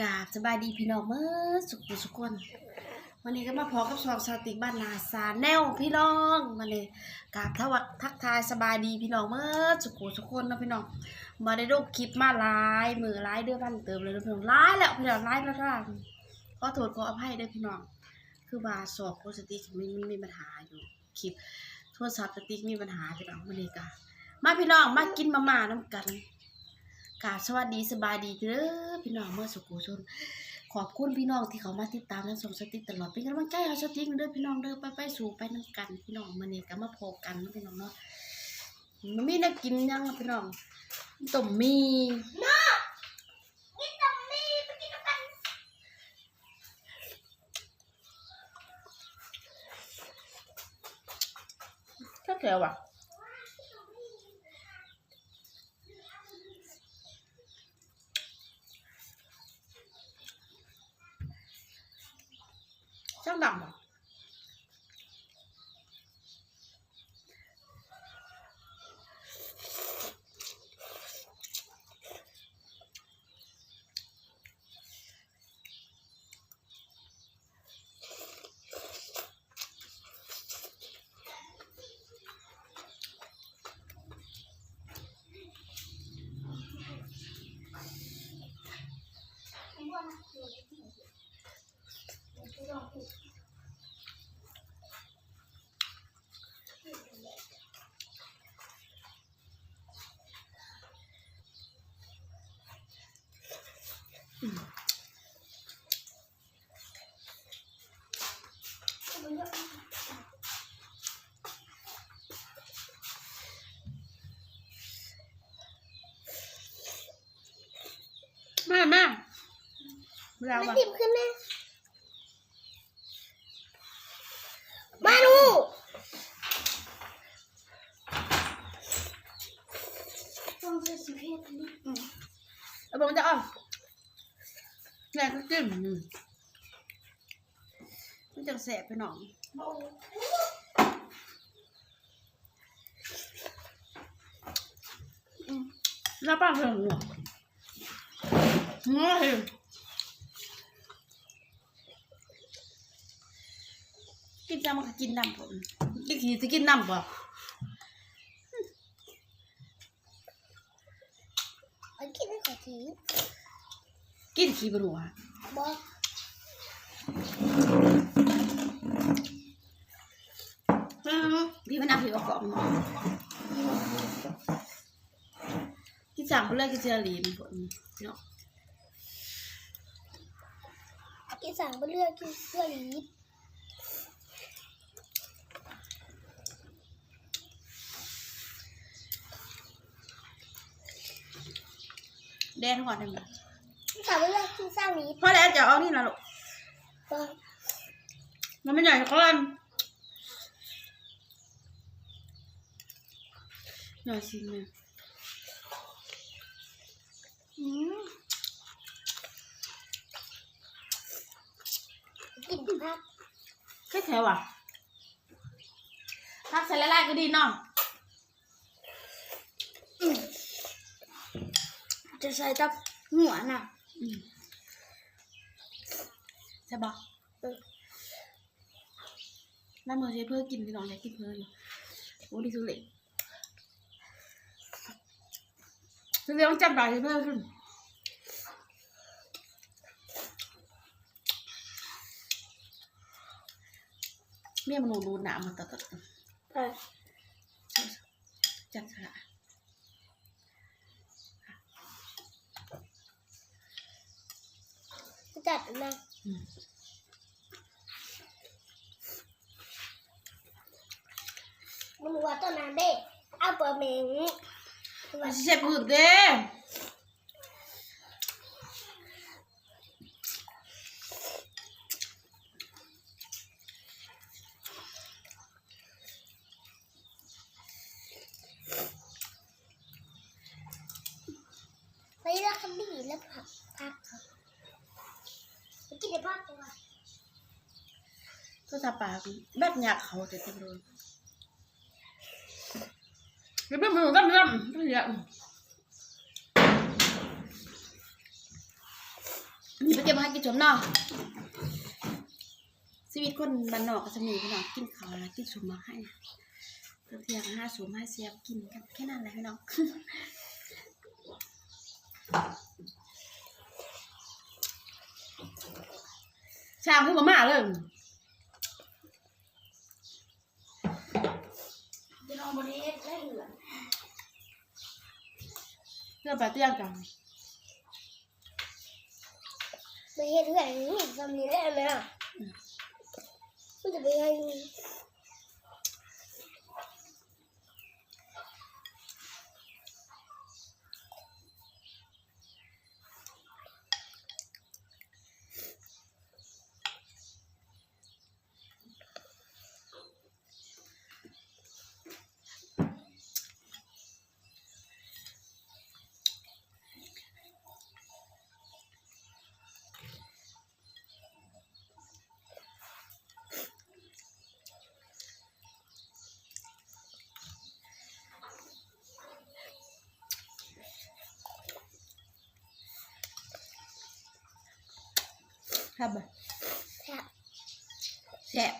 กาบสบายดีพี่น้องเมื่อสุขสุขคนวันนี้ก็มาพอกับสองสาติกบ้านนาซาแนวพี่น้องมาเลยกาบทวัดทักทายสบายดีพี่น้องเมื่อสุขสุขคนนะพี่น้องมาได้ดูคลิปมาหลายมือหลายเดือนพันเติมเลยพี่น้องหลายแล้วพี่น้องหลายแล้วท่านขอโทษขออภัยด้วยพี่น้อง คือบาสอบโคสติกมันมันมีปัญหาอยู่คลิปโทรศัพท์สติกมีปัญหาพี่น้องมาเลยกามาพี่น้องมากินมาม่าน้ำกัน กาบสวัสดีสบายดีเด้อพี่น้องเมื่อสุขุชนขอบคุณพี่น้องที่เขามาติดตามและส่งสติกตลอดเป็นกำลังใจให้สติกเด้อพี่น้องเด้อไปไปสู่ไปนํกัน พี่น้องมื้อนี้ก็มาพบกันพี่น้องเนาะมันมีนวกินยังพี่น้องต้มมีก็แถวอะ ช่าง เวลามันว่ะติ่มขึ้นแม่มาดูต้องใส่สีเพชรอันนี้เอาบอกมันจะอ่อนแรงก็จิ้มอืมมันจังแสบไปหน่องโอ้แล้วป้าเพิ่งหัวหัวเห็น กินจามันก็กินน้ำผมกินขี้จะกินน้ำบ่ยกินไม่ขอทีกินขี้บนหัวบอกอืมพี่มันเอาผิวออกก่อนกินสั่งไปเลยกินเจลลีนผมเนาะกินสั่งไปเรื่อยกินเพื่อลี แดนก่อนได้ไหมกินสั่งไปเรื่อยกินสร้างลีดพอแล้วจะเอานี่ละลูกบอกมันไม่ใหญ่ก่อนหน่อยสิเนี่ยอืมกินพักแค่แถวอะพักใส่ละลายก็ดีเนาะ จะใส่ตับหัวน่ะอืมใช่ปะเออน้ำมือใช้เพื่อกินพี่น้องอยากกินเพื่ออยู่โอ้ดีสุดเลยจะเรียกว่าจับได้เพื่อขึ้นเมียมันหนูดูหนามันตัดตัดเออจัดค่ะ จัดนะอืมมันหัวต้นนั้นเด้เอาเปิดเมงมันสิเจ็บหืดเด้ไปแล้วคันดีแล้วพักพักครับไป กินในพักก่อนก็จะปากแบบอยากเขาแต่ตำรวจเดี๋ยวไม่มือกันน้ำไม่อยากเก็บมาให้กินชมเนาะชีวิตคนบ้านนอกก็จะมีพี่น้องกินข้าวแล้วกินชมมาให้เพื่อเพียงห้าสมให้าเสียบกินกันแค่นั้นแหละพี่น้อง ชามขึ้นมาม่าเลยจะนอนบนนี้ได้เหลือเพื่อไปเตี้ยงกันไม่เห็นเหลือนี่ทำนี้ได้ไหมอะมันจะไปให้ ครับบ่แค่แซ่บ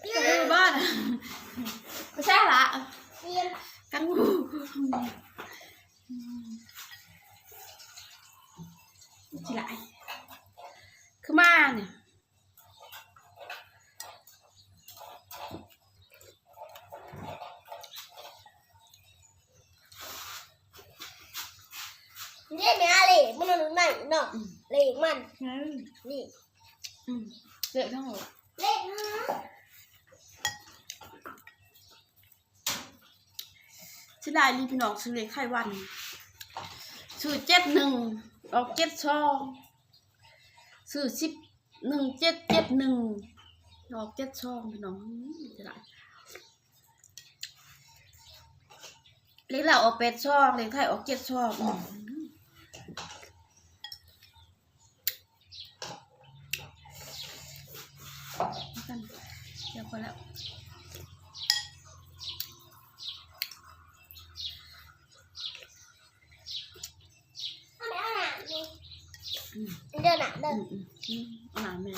ไปบ้าน ม่อะไรมันนอนไหนเนาะเลขมันอืมนี่อืมเด็กทั้งหมดเลขนะชิลายรีพี่น้องซื้อเลขไข่วันซื้อเจ็ดหนึ่งออกเจ็ดสองซื้อสิบหนึ่งเจ็ดเจ็ดหนึ่งออกเจ็ดสองพี่น้องจะได้เลขเราออกเป็ดช่องเลขไทยออกเจ็ดช่องอืมเอากันเดี๋ยวพอแล้วเอาไม่เอาหนานี่อืมเดินหนาเดิอืนมอืมอืมอาหารแม่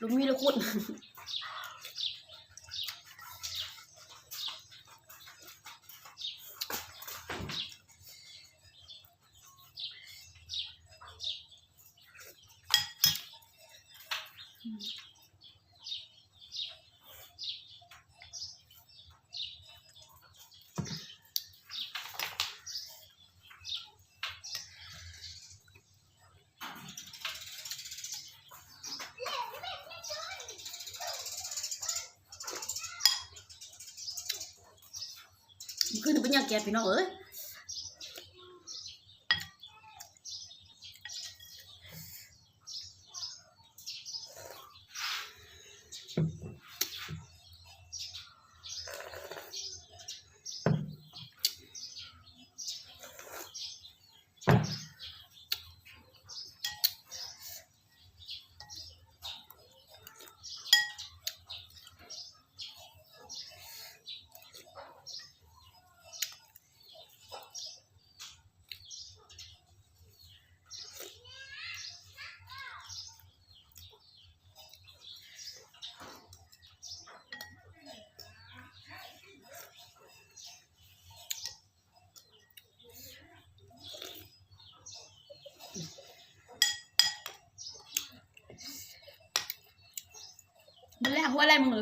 ลูกมีลูกคุณ คือเป็นยังแกพี่น้องเอ้ย มันแรกหั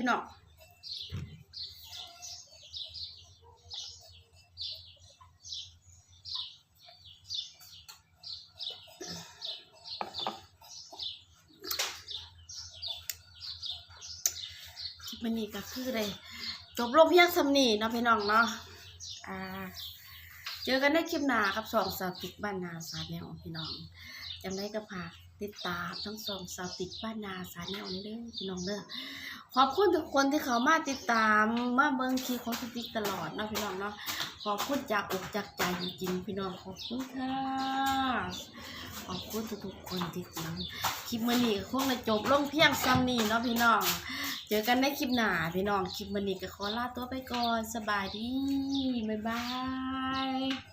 พี่น้องมันนี้ก็คือเลยจบลงเพียงสำนีเนาะพี่น้องเนาะอ่า เจอกันในคลิปหน้ากับสองสาวติกบ้านนาสาแนวพี่น้องจำได้ก็ฝาติดตามทั้งสองสาวติกบ้านนาสาแนวนี้เด้อพี่น้องเด้อ ขอบคุณทุกคนที่เขามาติดตามมาเบิ่งคลิปของสติ๊กตลอดเนาะพี่น้องเนาะขอบคุณจากอกจากใจจริงๆพี่น้องขอบคุณค่ะขอบคุณทุกๆคนที่ติดคลิปมื้อนี้ก็คงจะจบลงเพียงซ้ำนี้เนาะพี่น้อง เจอกันในคลิปหน้าพี่น้องคลิปมื้อนี้ก็ขอลาตัวไปก่อนสบายดีบ๊ายบาย